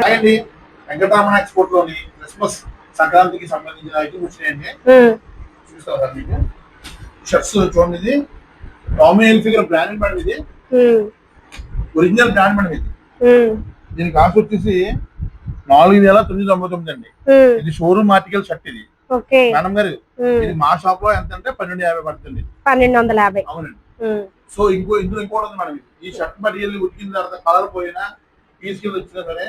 అండి వెంకటరామణ ఎక్స్పోర్ట్లోని క్రిస్మస్ సంక్రాంతికి సంబంధించిన ఐటమ్ వచ్చినాయండి. చూస్తారా మీకు? షర్ట్స్ చూడండి ఇది. టామీ ఎల్ఫిగర్ బ్రాండ్ మేడం ఇది. ఒరిజినల్ బ్రాండ్ మేడం ఇది. దీని కాస్ట్ వచ్చేసి నాలుగు వేల తొమ్మిది తొంభై తొమ్మిది అండి. ఇది షోరూమ్ ఆర్టికల్ షర్ట్ ఇది. మేడం గారు ఇది మా షాప్లో ఎంత అంటే పన్నెండు యాభై పడుతుంది. పన్నెండు వందల యాభై. అవునండి. సో ఇంకో ఇందులో ఇంకోటి ఉంది మేడం. ఈ షర్ట్ మెటీరియల్ ఉతికిన తర్వాత కలర్ పోయినా పీస్ కింద వచ్చినా సరే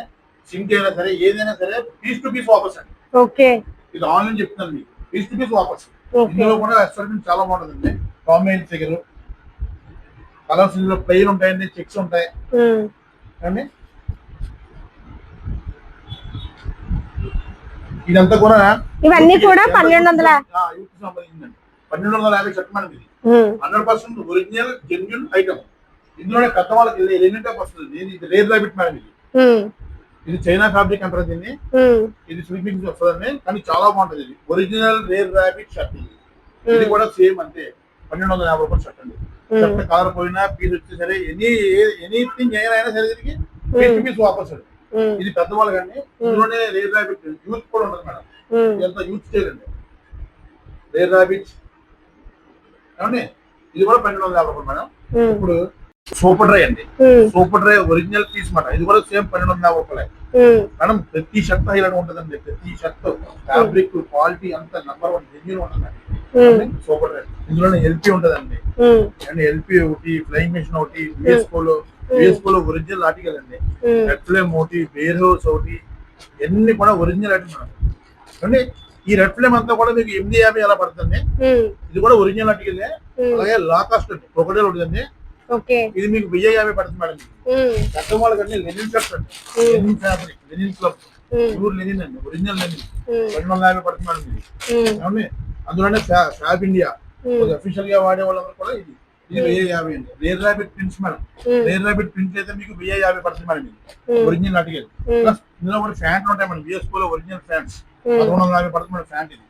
సింక్ అయినా సరే ఏదైనా సరే పీస్ టు పీస్ వాపస్ అండి. ఓకే. ఇది ఆన్లైన్ చెప్తున్నాను మీకు. పీస్ టు పీస్ వాపస్. ఇందులో కూడా ఎక్స్పెరిమెంట్ చాలా బాగుంటుందండి. టామేల్ ఫిగర్ కలర్స్ ఇందులో ప్లెయిన్ ఉంటాయండి చెక్స్ ఉంటాయి. అండి ఇదంతా కూడా ఇవన్నీ కూడా పన్నెండు వందల పన్నెండు వందల యాభై మేడం ఇది. Hundred percent original genuine item ఇందులోనే పెద్ద వాళ్ళకి ఎలిమెంట్ వస్తుంది. ఇది ఇది రేర్ ర్యాబిట్ మేడం ఇది ఇది చైనా ఫ్యాబ్రిక్ అంటారు దీన్ని. ఇది స్వీపింగ్ వస్తుందండి. కానీ చాలా బాగుంటుంది ఇది. ఒరిజినల్ రేర్ ర్యాబిట్ షర్ట్ ఇది. ఇది కూడా సేమ్ అంతే. పన్నెండు వందల యాభై రూపాయలు షర్ట్ అండి. షర్ట్ కలర్ పోయినా పీస్ వచ్చి సరే ఎనీ ఎనీథింగ్ ఏదైనా సరే దీనికి పీస్ పీస్ వాపస్ ఇది పెద్దవాళ్ళు కానీ ఇందులోనే రేర్ ర్యాబిట్ యూత్ కూడా ఉంటుంది మేడం. యూత్ స్టైల్ అండి. రేర్ ర్యాబిట్ ఏమండి? ఇది కూడా పన్నెండు వందల యాభై రూపాయలు మేడం. ఇప్పుడు సూపర్ డ్రై అండి. సూపర్ డ్రై ఒరిజినల్ పీస్ మాట. ఇది కూడా సేమ్ పన్నెండు వందల రూపాయలే. మేడం ప్రతి షర్ట్ హైలైట్ ఉంటుందండి. ప్రతి షర్ట్ ఫ్యాబ్రిక్ క్వాలిటీ అంతా నంబర్ వన్ జెన్యున్ ఉంటుందండి. Super dry. ఇందులోనే ఎల్పి ఉంటుందండి. అండ్ ఎల్పి ఒకటి ఫ్లైంగ్ మెషిన్ ఒకటి విఎస్కోలో విఎస్కోలో ఒరిజినల్ ఆర్టికల్ అండి. ఉమ్, రెడ్ ఫ్లేమ్ ఒకటి వేర్ హౌస్ ఒకటి ఇవన్నీ కూడా ఒరిజినల్ మేడం. అండి ఈ రెడ్ ఫ్లేమ్ అంతా కూడా మీకు ఎనిమిది యాభై ఎలా పడుతుంది ఇది కూడా ఒరిజినల్ ఆర్టికల్ అలాగే లా కాస్ట్ అండి క్రొకడైల్ ఉంటుందండి ఓకే. ఇది మీకు వెయ్యి యాభై పడుతుంది మేడం పెద్ద వాళ్ళకంటే linen Hmm. Linen fabric linen club pure linen అండి ఒరిజినల్ లెనిన్ రెండు వందల యాభై పడుతుంది మేడం ఇది. అందులోనే ఫ్యా- ఫ్యాబ్ ఇండియా. అఫీషియల్గా వాడే వాళ్ళందరూ కూడా ఇది. ఇది వెయ్యి యాభై అండి. Rare rabbit prints madam. Rare rabbit print అయితే మీకు వెయ్యి యాభై పడుతుంది మేడం ఇది. ఒరిజినల్ ప్లస్ ఇందులో కూడా ఫ్యాంట్ ఉంటాయి మేడం. బిఎస్పో లో ఒరిజినల్ ఫ్యాంట్స్ పదకొండు వందల యాభై పడుతుంది మేడం ఫ్యాంట్ ఇది.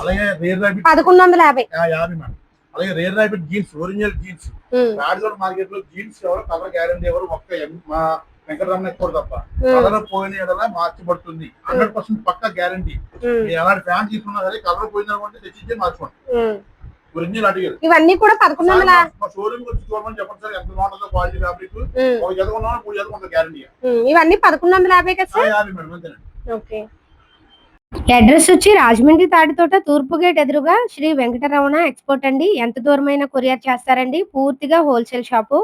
అలాగే రేర్ ర్యాబిట్ పదకొండు వందల యాభై. యాభై మేడం. అలాగే rare rabbit jeans original jeans రాజోడ్ మార్కెట్లో జీన్స్ ఎవరు కలర్ గ్యారంటీ ఎవరు ఒక్క మా వెంకటరమణ ఎక్కువ తప్ప. కలర్ పోయిన ఎడలా మార్చబడుతుంది. హండ్రెడ్ పర్సెంట్ పక్క గ్యారంటీ మీరు ఎలాంటి ఫ్యాన్ తీసుకున్నా సరే కలర్ పోయింది అనుకుంటే తెచ్చిచ్చే మార్చుకోండి. ఒరిజినల్ అడిగారు. ఇవన్నీ కూడా పదకొండు వందల? మా షోరూమ్ వచ్చి చూడమని చెప్పండి సార్ ఎంత బాగుంటుందో క్వాలిటీ ఫ్యాబ్రిక్ ఒక చదువుకున్నా మూడు చదువుకుంటా గ్యారంటీ ఇవన్నీ పదకొండు వందల యాభై కదా సార్? యాభై మేడం అంతేనండి. ఓకే. అడ్రస్ వచ్చి రాజమండ్రి తాడితోట తూర్పు గేట్ ఎదురుగా శ్రీ వెంకటరమణ ఎక్స్పోర్ట్ అండి. ఎంత దూరమైన కొరియర్ చేస్తారండి. పూర్తిగా హోల్సేల్ షాపు.